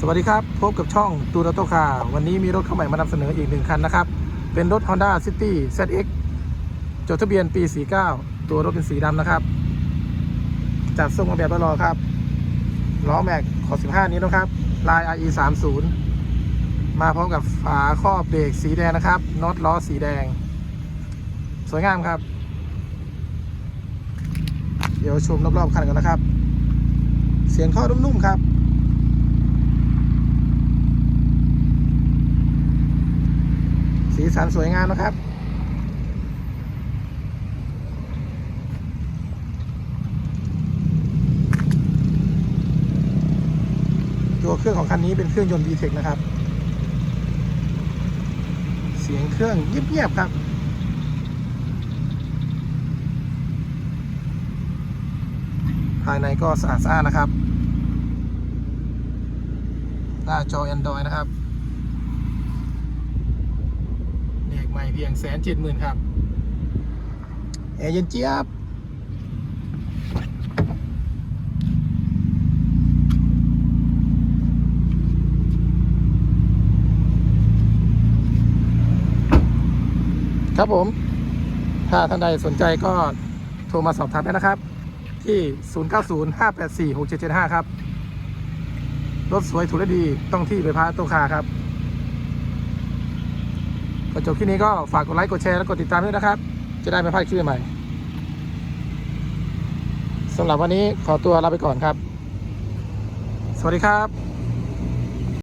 สวัสดีครับ พบกับช่องตูนอโตคาวันนี้มีรถเข้าใหม่มานำเสนออีกหนึ่งคันนะครับ เป็นรถ Honda City ZX จดทะเบียนปี 49 ตัวรถเป็นสีดำนะครับ จัดทรงมาแบบรอครับล้อแม็กขอ 15นี้นะครับ ลาย IE 30มาพร้อมกับฝาครอบเบรกสีแดงนะครับน็อตล้อสีแดง สวยงามครับ เดี๋ยวชมรอบๆคันกันนะครับ เสียงท่อนุ่มๆครับ สันสวยงามนะครับ ตัวเครื่องของคันนี้เป็นเครื่องยนต์ VTEC นะครับ เสียงเครื่องเงียบๆครับภายในก็สะอาดสะอาดนะครับ หน้าจอ Android นะครับ เด็ก ใหม่เพียงแสนเจ็ดหมื่นครับแอร์เย็นเจี๊ยบครับผม ถ้าท่านใดสนใจก็โทรมาสอบถามได้นะครับ ที่ 0905846775 ครับ รถสวยถูกและดีต้องที่ไปพาโตคาครับ ก็จบคลิปนี้ก็ฝากกดไลค์กดแชร์และกดติดตามด้วยนะครับ จะได้ไม่พลาดคลิปใหม่สำหรับวันนี้ขอตัวลาไปก่อนครับ สวัสดีครับ